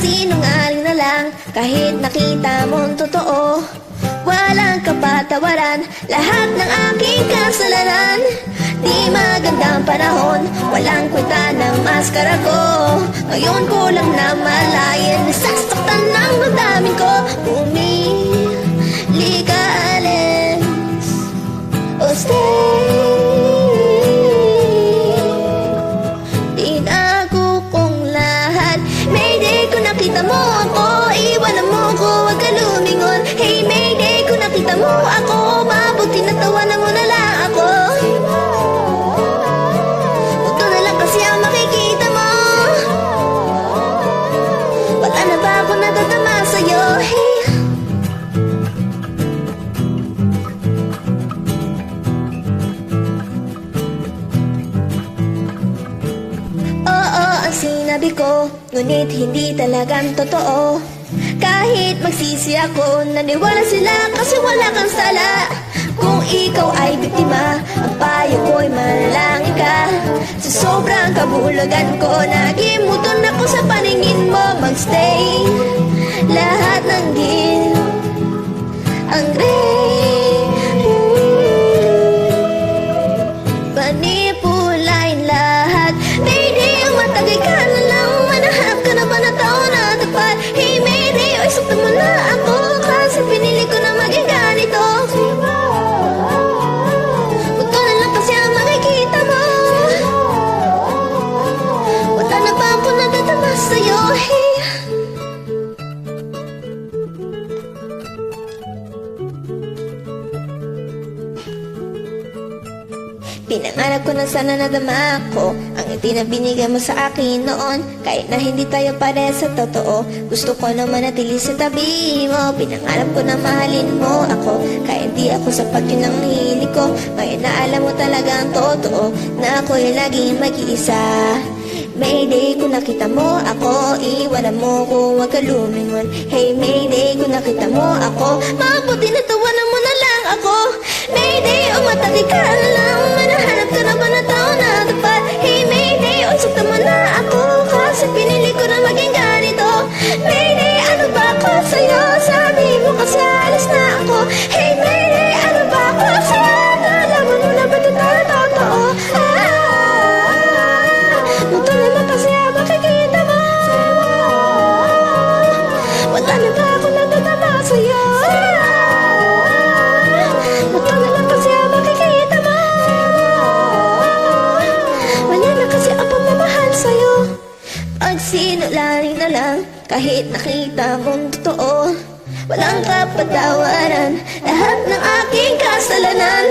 sinungaling na lang Kahit nakita mong totoo. Walang kapatawaran Lahat ng aking kasalanan. Di magandang panahon Walang kwenta ng maskara ko. Ngayon ko lang na malayan Nasasaktan ng damdamin ko. Pumili sinabi ko Ngunit hindi talagang totoo. Kahit magsisi ako Naniwala sila kasi wala kang sala. Kung ikaw ay biktima Ang payo ko'y manalangin ka. Sa sobrang kabulagan ko Nagimuton ako sa paningin mo Magstay. Lahat ng guilt Ang gray. Manipulain Pinangarap ko na sana nadama ako. Ang itinabinigay mo sa akin noon Kahit na hindi tayo pare sa totoo Gusto ko na manatili sa tabi mo. Pinangarap ko na mahalin mo ako Kahit di ako sapat yun ang hili ko. Ngayon na alam mo talaga ang totoo Na ako'y laging mag-iisa. Mayday, kung nakita mo ako Iwanan mo ko, huwag ka lumingon. Hey Mayday, kung nakita mo ako Mabuti na tawanan mo na lang ako. Mayday, umatagi ka lang Pag sinulaling na lang Kahit nakita mong totoo Walang kapatawaran. Lahat ng aking kasalanan